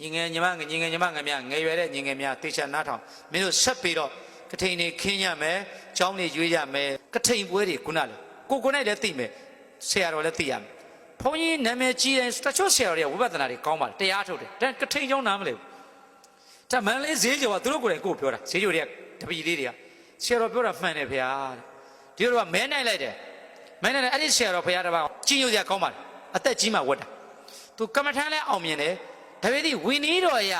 ညီငယ်ညီမငယ်ညီငယ်ညီမငယ်များငယ်ရွယ်တဲ့ညီငယ်များတေချာနားထောင်မင်းတို့ဆက်ပြီးတော့ကထိန်နေခင်းရမယ်ကျောင်းနေရွေးရမယ်ကထိန်ပွဲတွေခုနလေကိုကိုနိုင်လည်းသိမယ်ဆရာတော်လည်းသိရမယ်ဘုန်းကြီးနာမည်ကြီးတဲ့တချို့ဆရာတော်တွေကဝိပဿနာတွေကောင်းပါလားတရားထုတ်တယ်ဒါကထိန်ကျောင်းနားမလဲဘူးဒါမန်လေးဈေးကျော်ကသူတို့ကိုယ်တိုင်ကိုယ်ပြောတာဈေးကျော်တွေကတပည့်လေးတွေကဆရာတော်ပြောတာမှန်တယ်ဗျာတဲ့ဒီလိုကမဲနိုင်လိုက်တယ်မဲနိုင်တယ်အဲ့ဒီဆရာတော်ဘုရားတစ်ပါးကြီးညိုစရာကောင်းပါလားအသက်ကြီးမှဝတ်တာသူကမ္မထမ်းလဲအောင်မြင်တယ် ဒါပေမဲ့ဝီနီးတော်ရ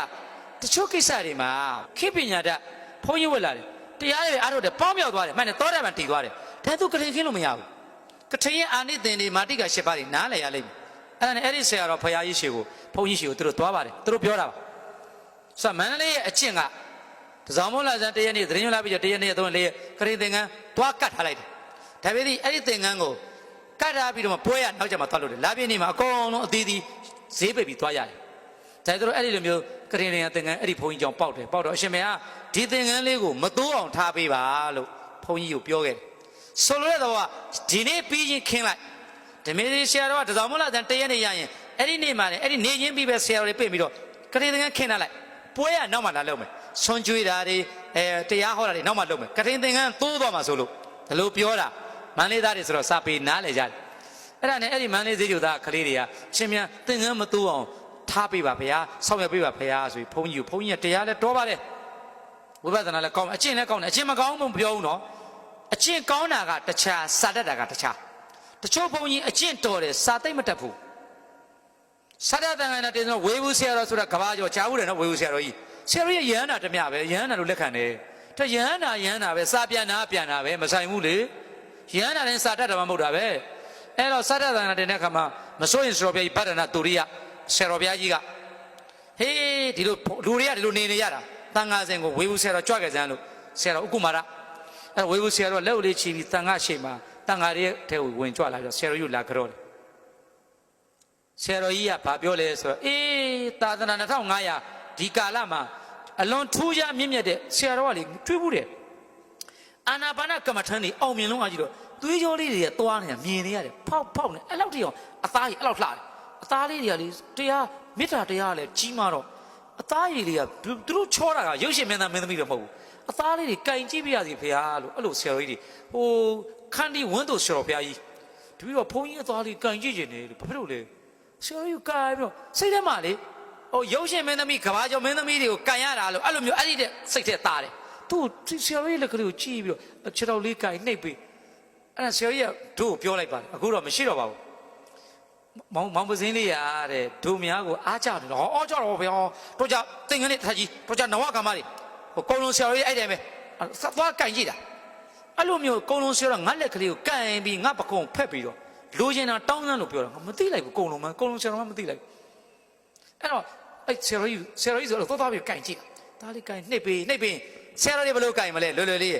တချို့ကိစ္စတွေမှာခိပညာတတ်ဘုန်းကြီးဝတ်လာတယ်တရားတွေအားထုတ်တယ်ပေါင်းမြောက်သွားတယ်မှန်တယ်သောတာပန်တည်သွားတယ်ဒါသူကထိန်ခင်းလို့မရဘူးကထိန်ရဲ့အာနိသင်တွေမာတိကရှစ်ပါးတွေနားလည်ရလိမ့်မယ်အဲ့ဒါနဲ့အဲ့ဒီဆရာတော်ဖရာကြီးရှိကိုဘုန်းကြီးရှိကိုသူတို့သွားပါတယ်သူတို့ပြောတာပါဆိုတော့မန္တလေးရဲ့အကျင့်ကတစောင်းမလာစံတရက်နေ့သတင်းရလာပြီးတော့တရက်နေ့သုံးရက်လေးခရင်သင်္ကန်းသွားကတ်ထားလိုက်တယ်ဒါပေမဲ့အဲ့ဒီသင်္ကန်းကိုကတ်ထားပြီးတော့မှပွဲရနောက်ကျမှသွားလို့တယ်လာပြင်းနေမှာအကုန်လုံးအသေးသေးဈေးပိတ်ပြီးသွားရတယ် ဒါကြတော့အဲ့ဒီလိုမျိုးခရင်သင်္ကန်းသင်္ကန်းအဲ့ဒီဘုန်းကြီးကြောင့်ပေါက်တယ်ပေါက်တော့အရှင်မေကဒီသင်္ကန်းလေးကိုမတိုးအောင်ထားပေးပါလို့ဘုန်းကြီးကိုပြောခဲ့တယ်ဆိုလိုတဲ့သဘောကဒီနေ့ပြီးရင်ခင်းလိုက်ဓမေရီဆရာတော်ကတစောင်းမလာစံတရက်နေ့ရရင်အဲ့ဒီနေ့မှလည်းအဲ့ဒီနေချင်းပြီးပဲဆရာတော်တွေပြင့်ပြီးတော့ခရင်သင်္ကန်းခင်းထားလိုက်ပွဲရနောက်မှလာလုပ်မယ်ဆွန်ကျွေးတာတွေအဲတရားဟောတာတွေနောက်မှလုပ်မယ်ခရင်သင်္ကန်းသိုးသွားမှာဆိုလို့ဒါလို့ပြောတာမန္တလေးသားတွေဆိုတော့စာပေနားလေကြတယ်အဲ့ဒါနဲ့အဲ့ဒီမန္တလေးဈေးကျူသားကလေးတွေကရှင်မြန်သင်္ကန်းမသိုးအောင် ထားပေးပါဗျာဆောက်ရပေးပါဗျာဆိုပြီးဘုန်းကြီးကိုဘုန်းကြီးကတရားလဲတော်ပါတယ်ဝိပဿနာလဲကောင်းတယ်အကျင့်လဲကောင်းတယ်အကျင့်မကောင်းဘူးမပြောဘူးနော်အကျင့်ကောင်းတာကတခြားစာတတ်တာကတခြားတချို့ဘုန်းကြီးအကျင့်တော်တယ်စာသိမ့်မတတ်ဘူးဆရတန်ကနာတင်ဆိုဝေဘူးဆရာတော်ဆိုတာကဘာကျော်ချားဘူးတယ်နော်ဝေဘူးဆရာတော်ကြီးဆရာတော်ရဲ့ယဟန္တာတမျှပဲယဟန္တာလို့လက်ခံတယ်တဲ့ယဟန္တာယဟန္တာပဲစာပြန်တာပြန်တာပဲမဆိုင်ဘူးလေယဟန္တာလည်းစာတတ်တယ်မှမဟုတ်တာပဲအဲ့တော့ဆရတန်ကနာတင်တဲ့ခါမှာမစိုးရင်ဆရာတော်ဘုရားကြီးဗဒနာတူရိယ ဆရာတော်ဘုရားကြီးကဟေးဒီလိုလူတွေကဒီလိုနေနေရတာတန်ဃာစဉ်ကိုဝေဘူးဆရာတော်ကြွခဲ့စမ်းလို့ဆရာတော်ဥက္ကုမာရအဲ့ဝေဘူးဆရာတော်လက်ဦးလေးချီပြီးတန်ဃာရှိမှာတန်ဃာရဲ့ထဲကိုဝင်ကြွလာတော့ဆရာတော်ကြီးလာကြောတယ်ဆရာတော်ကြီးကဘာပြောလဲဆိုတော့အေးသာသနာ2500ဒီကာလမှာအလွန်ထူးခြားမြင့်မြတ်တဲ့ဆရာတော်ကလေတွေးဘူးတယ်အာနာပါနကမ္မထန်နေအောင်မြင်လုံးအားကြီးတော့သွေးကြောလေးတွေကသွားနေတာမြင်နေရတယ်ဖောက်ဖောက်နေအဲ့လောက်တည်းအောင်အသားကြီးအဲ့လောက်လှတယ် အသားလေးတွေကလေတရားမေတ္တာတရားကလည်းကြီးမာတော့အသားရည်တွေကသူတို့ချောတာကရုပ်ရှင်မင်းသားမင်းသမီးတော့မဟုတ်ဘူးအသားလေးတွေကင်ကြည့်ပြရစီဖေဟာလို့အဲ့လိုဆရာတော်ကြီးတွေဟိုခန္ဒီဝန်းတို့ဆရာတော်ဘုရားကြီးတပီတော့ဘုန်းကြီးအသားလေးကင်ကြည့်နေတယ်လို့ဘာဖြစ်လို့လဲဆရာကြီးကာပြီးတော့စိတ်ထဲမှာလေဟိုရုပ်ရှင်မင်းသမီးကဘာကျော်မင်းသမီးတွေကိုကန်ရတာလို့အဲ့လိုမျိုးအဲ့ဒီတဲ့စိတ်ထဲတာတယ်သူဆရာကြီးလက်ကလေးကိုကြည့်ပြီးတော့ခြေတော်လေးကန်နှိပ်ပြီးအဲ့ဒါဆရာကြီးကတို့ကိုပြောလိုက်ပါတယ်အခုတော့မရှိတော့ပါဘူး မောင်မောင်ပစင်းလေးရတဲ့ဒုများကိုအားကြတယ်ဟောအားကြတော့ဗျာတို့ကြတင်ငန်းနဲ့ထကြီးတို့ကြနဝကမားတွေဟိုကုံလုံးဆရာကြီးအဲ့တယ်ပဲစသွားကန်ကြည့်တာအဲ့လိုမျိုးကုံလုံးဆရာကငါလက်ကလေးကိုကန်ပြီးငါပကုံဖက်ပြီးတော့လိုချင်တာတောင်းစမ်းလို့ပြောတာငါမသိလိုက်ဘူးကုံလုံးမကုံလုံးဆရာတော်မမသိလိုက်ဘူးအဲ့တော့အဲ့ဆရာတော်ကြီးဆရာတော်ကြီးဆိုတော့သွားသွားပြီးကင်ကြည့်တာဒါလေးကင်နှိပ်ပြီးနှိပ်ပြီးဆရာတော်ကြီးဘယ်လိုကင်မလဲလွယ်လွယ်လေး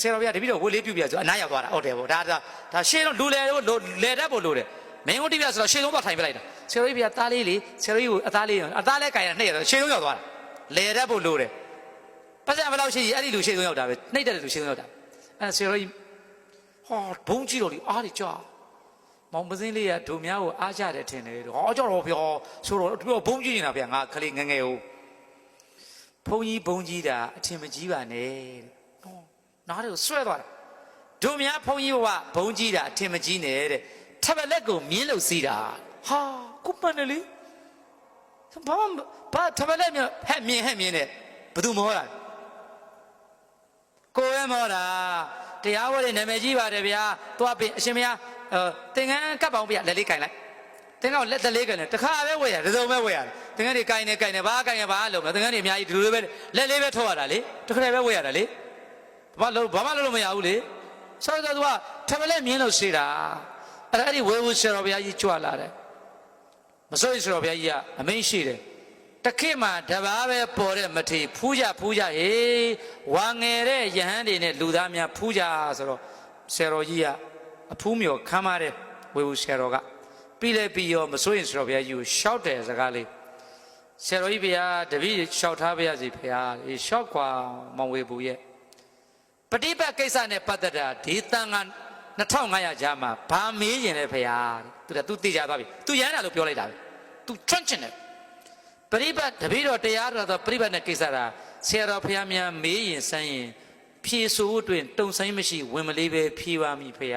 ဆရာတော်ကြီးကတပည့်တော်ဝတ်လေးပြုတ်ပြဆိုအနားရောက်သွားတာဟုတ်တယ်ဗောဒါဒါဒါရှေ့တော့လူလေလို့လေတတ်ဖို့လိုတယ် မင်းတို့တိပြဆိုတော့ရှေ့ဆုံးသွားထိုင်ပြလိုက်တာဆရာတော်ကြီးပြသားလေးလေဆရာတော်ကြီးကိုအသားလေးအသားလေးကင်ရနှိပ်ရတော့ရှေ့ဆုံးရောက်သွားတာလေတတ်ဖို့လိုတယ်ပတ်စံဘယ်လောက်ရှိအဲ့ဒီလူရှေ့ဆုံးရောက်တာပဲနှိပ်တဲ့လူရှေ့ဆုံးရောက်တာအဲ့ဆရာတော်ကြီးဟောဘုံကြီးတော်လေးအားတွေကြာမောင်ပစင်းလေးကဒုများကိုအားကြတယ်ထင်တယ်ဟောကြောတော့ပြောဆိုတော့သူကဘုံကြီးနေတာဗျာငါခလေးငငယ်ဟိုဘုံကြီးဘုံကြီးတာအထင်မကြီးပါနဲ့တဲ့ဟောနားတွေကိုဆွဲသွားတာဒုများဘုံကြီးကဘုံကြီးတာအထင်မကြီးနဲ့တဲ့ ထပ်ပလက်ကိုမြင်းလို့စီးတာဟာကုပန်တယ်လေဘာမှဘာထပ်ပလက်မြဟဲ့မြင်းဟဲ့မြင်းနဲ့ဘယ်သူမောတာကိုယ်ပဲမောတာတရားဝဲတဲ့နာမည်ကြီးပါတယ်ဗျာသွားပြင်အရှင်မယားအဲသင်္ကန်းကပ်ပေါင်းပြလက်လေးကင်လိုက်သင်္ကန်းကိုလက်သက်လေးကင်တယ်တခါပဲဝယ်ရတယ်တစ်စုံပဲဝယ်ရတယ်သင်္ကန်းတွေကင်နေကင်နေဘာကင်ရဘာလုံးမသင်္ကန်းတွေအများကြီးဒီလိုပဲလက်လေးပဲထောက်ရတာလေတစ်ခါပဲဝယ်ရတာလေဘာလို့ဘာမှလုပ်လို့မရဘူးလေဆောတော့သူကထမလက်မြင်းလို့ရှိတာ အဲ့ဒါအဲ့ဒီဝဲဝဆရာတော်ဘုရားကြီးကြွလာတယ်မစိုးရိမ်ဆရာတော်ဘုရားကြီးကအမင်းရှိတယ်တခေတ်မှာတဘာပဲပေါ်တဲ့မထေဖူးကြဖူးကြဟေးဝါငယ်တဲ့ယဟန်တွေနဲ့လူသားများဖူးကြဆိုတော့ဆရာတော်ကြီးကအဖူးမြော်ခမ်းမတဲ့ဝေဘူးဆရာတော်ကပြီးလဲပြီးရောမစိုးရင်ဆရာတော်ဘုရားကြီးကိုရှောက်တယ်စကားလေးဆရာတော်ကြီးဘုရားတပည့်ရှောက်ထားပါရစေဘုရားအေးရှောက်ကွာမောင်ဝေဘူးရဲ့ပฏิပတ်ကိစ္စနဲ့ပတ်သက်တာဒီတန်က 2500ကျားမှာဘာမေးရင်လဲဘုရားတဲ့သူကသူသိကြသွားပြီသူရမ်းတာလို့ပြောလိုက်တာပဲသူထွန့်ချင်တယ်ပရိပတ်တပည့်တော်တရားတော်တော့ပရိပတ်နဲ့ကိစ္စတာဆရာတော်ဖះများမေးရင်ဆန်းရင်ဖြေဆိုအတွင်တုံဆိုင်မရှိဝင်မလေးပဲဖြေပါမိဖះ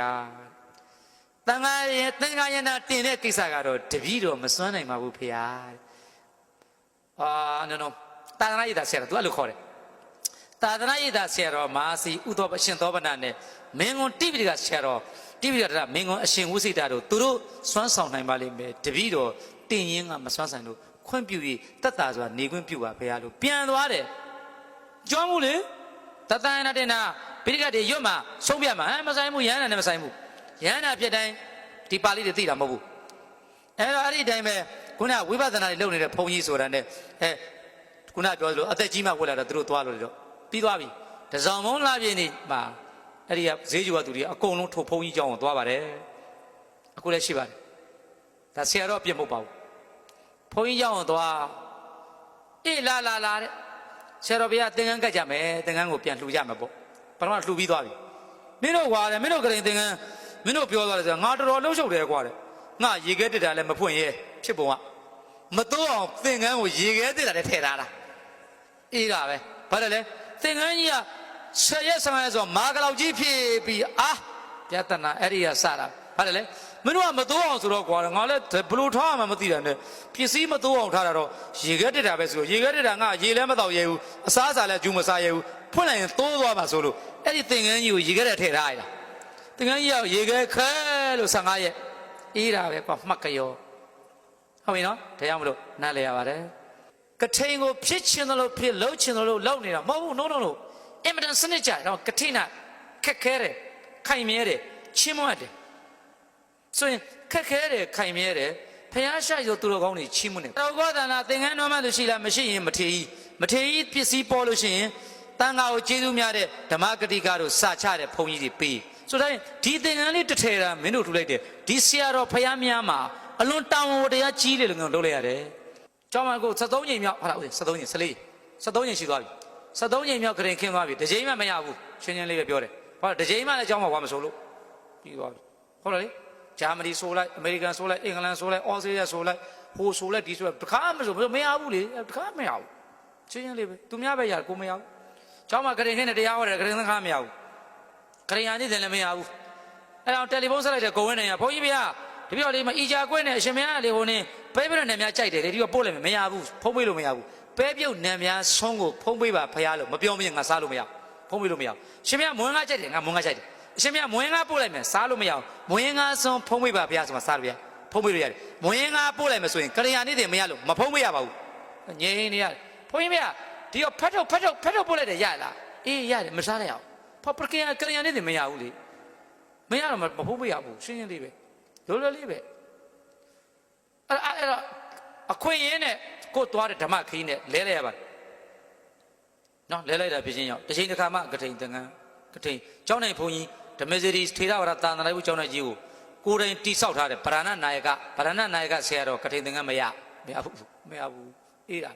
တန်ခါရဲ့သင်္ခါယနာတင်တဲ့ကိစ္စကတော့တပည့်တော်မစွမ်းနိုင်ပါဘူးဖះအာနော်နော်တာသနာ့ရည်သာဆရာတော်သူအဲ့လိုခေါ်တယ် တာသနာ့ရည်သာဆရာတော်မဟာစီဥသောအရှင်သောဗနာနဲ့မင်းကွန်တိပိဋကဆရာတော်တိပိဋကမင်းကွန်အရှင်ဝိစိတာတို့သူတို့စွမ်းဆောင်နိုင်ပါလိမ့်မယ်တပည့်တော်တင်ရင်ကမစွမ်းဆိုင်လို့ခွင့်ပြုပြီးတက်တာဆိုတာနေခွင့်ပြုပါဖေရလို့ပြန်သွားတယ်ကြောမှုလေတတန်နာတင်နာပိဋကတွေရွတ်မှာဆုံးပြမှာဟမ်မဆိုင်ဘူးရဟန္တာနဲ့မဆိုင်ဘူးရဟန္တာဖြစ်တိုင်းဒီပါဠိတွေသိတာမဟုတ်ဘူးအဲ့တော့အဲ့ဒီတိုင်းပဲခုနဝိပဿနာတွေလုပ်နေတဲ့ဘုန်းကြီးဆိုတာနဲ့အဲခုနပြောသလိုအသက်ကြီးမှဝင်လာတော့သူတို့သွားလို့လေတော့ ပြီးသွားပြီတစောင်းမုံလာပြင်းနေမှာအဲ့ဒီကဈေးကျူကသူတွေအကုန်လုံးထိုဘုန်းကြီးကျောင်းကိုသွားပါတယ်အခုလည်းရှိပါတယ်ဒါဆရာတော်အပြစ်မဟုတ်ပါဘူးဘုန်းကြီးကျောင်းကိုသွားအေးလာလာလာတဲ့ဆရာတော်ဘုရားသင်္ကန်းကတ်ကြမယ်သင်္ကန်းကိုပြန်လှူကြမယ်ပေါ့ပထမလှူပြီးသွားပြီမင်းတို့ကွာတယ်မင်းတို့ကရင်သင်္ကန်းမင်းတို့ပြောသွားတယ်ဆိုတော့ငါတော်တော်လှုပ်ရှုပ်တယ်ကွာတယ်ငါရေခဲတက်တာလည်းမဖွင့်ရဲဖြစ်ပုံကမတော့အောင်သင်္ကန်းကိုရေခဲတက်တာလည်းထည့်ထားတာအေးတာပဲဘာလဲလဲ သင်္ကန်းကြီးကဆယ်ရက်ဆယ်ရက်ဆိုတော့မာကလောက်ကြီးဖြစ်ပြီးအာပြတနာအဲ့ဒီကစတာဘာလဲလဲမင်းတို့ကမတိုးအောင်ဆိုတော့ကွာငါလည်းဘယ်လိုထားမှမသိတာနဲ့ပစ္စည်းမတိုးအောင်ထားတာတော့ရေခဲတက်တာပဲဆိုတော့ရေခဲတက်တာငါရေလည်းမတော့ရဲဘူးအစားအစာလည်းဂျူးမစားရဲဘူးဖွင့်လိုက်ရင်တိုးသွားမှာဆိုလို့အဲ့ဒီသင်္ကန်းကြီးကိုရေခဲတက်ထည့်ထားရတာသင်္ကန်းကြီးကရေခဲခဲလို့15ရက်အေးတာပဲကွာမှတ်ကြရောဟုတ်ပြီနော်ဒါကြောင့်မလို့နားလဲရပါတယ် ကထိန်ကိုဖြစ်ချင်တယ်လို့ဖြစ်လှုပ်ချင်တယ်လို့လှုပ်နေတာမဟုတ်ဘူး no no no အင်မတန်စနစ်ကြတော့ကထိန်ကခက်ခဲတယ်ခိုင်မြဲတယ်ချင်းမွတ်တယ်ဆိုရင်ခက်ခဲတယ်ခိုင်မြဲတယ်ဖះရှာရောသူတော်ကောင်းတွေချီးမွမ်းတယ်တောကောသနာသင်္ကန်းတော်မှလို့ရှိလားမရှိရင်မထေကြီးမထေကြီးပစ္စည်းပေါ်လို့ရှိရင်တန်ခါကိုကျေးဇူးများတဲ့ဓမ္မဂတိကတို့စာချတဲ့ဘုန်းကြီးတွေပေးဆိုတော့ဒီသင်္ကန်းလေးတစ်ထည်တာမင်းတို့ထူလိုက်တယ်ဒီဆရာတော်ဖះများမှာအလွန်တောင်းဝတရားကြီးတယ်လို့ငါတို့လုပ်လိုက်ရတယ် ကျောင်းမကို73ချိန်မြောက်ဟုတ်လားဦး73ချိန်14 73ချိန်ရှိသွားပြီ73ချိန်မြောက်ကရင်ခင်းသွားပြီတစ်ချိန်မှမရဘူးချင်းချင်းလေးပဲပြောတယ်ဟောတစ်ချိန်မှလည်းကျောင်းမှာဘာမဆိုလို့ပြီးသွားပြီဟုတ်လားလေဂျာမနီဆိုလိုက်အမေရိကန်ဆိုလိုက်အင်္ဂလန်ဆိုလိုက်အော်စတြေးလျဆိုလိုက်ဟိုဆိုလိုက်ဒီဆိုလိုက်တခါမဆိုမရဘူးလေတခါမရဘူးချင်းချင်းလေးပဲသူများပဲရကိုမရဘူးကျောင်းမှာဂရင်ခင်းနဲ့တရားဟောတယ်ဂရင်သခါမရဘူးဂရင်ယာနေတယ်လည်းမရဘူးအဲ့တော့တယ်လီဖုန်းဆက်လိုက်တဲ့ကိုဝင်းနေရဘုန်းကြီးဗျာ ဒီပြောလေးမှာအီဂျာကွင်းနဲ့အရှင်မရလေဟိုနေပဲပြတဲ့နေများကြိုက်တယ်လေဒီကပို့လိုက်မယ်မရဘူးဖုံးပေးလို့မရဘူးပဲပြုတ်နေများဆုံးကိုဖုံးပေးပါဖရားလို့မပြောမရင်ငါစားလို့မရဖုံးပေးလို့မရရှင်မရမွန်းကားကြိုက်တယ်ငါမွန်းကားကြိုက်တယ်အရှင်မရမွန်းကားပို့လိုက်မယ်စားလို့မရဘူးမွန်းကားဆုံးဖုံးပေးပါဖရားဆိုမှစားလို့ရဖုံးပေးလို့ရတယ်မွန်းကားပို့လိုက်မယ်ဆိုရင်ကရိယာနေတယ်မရလို့မဖုံးပေးရပါဘူးငြိမ်းနေရတယ်ဘုန်းကြီးဗျာဒီတော့ဖတ်ထုတ်ဖတ်ထုတ်ဖတ်ထုတ်ပို့လိုက်တယ်ရလားအေးရတယ်မစားလိုက်အောင်ဖပကရိယာကရိယာနေတယ်မရဘူးလေမရတော့မဖုံးပေးရဘူးရှင်းရှင်းလေးပဲ လောလောလေးပဲအဲ့အဲ့အဲ့တော့အခွင့်ရင်းနဲ့ကိုယ်သွားတဲ့ဓမ္မခရီးနဲ့လဲလဲရပါတယ်နော်လဲလိုက်တာဖြစ်ချင်းရောက်တစ်ချိန်တစ်ခါမှကထိန်တန်ခမ်းကထိန်ကျောင်းနိုင်ဘုန်းကြီးဓမ္မစရီထေရဝါဒသာသနာ့ဘုကျောင်းနိုင်ကြီးကိုကိုယ်တိုင်တိဆောက်ထားတဲ့ဗရဏနာယကဗရဏနာယကဆရာတော်ကထိန်တန်ခမ်းမရမရဘူးမရဘူးအေးတာ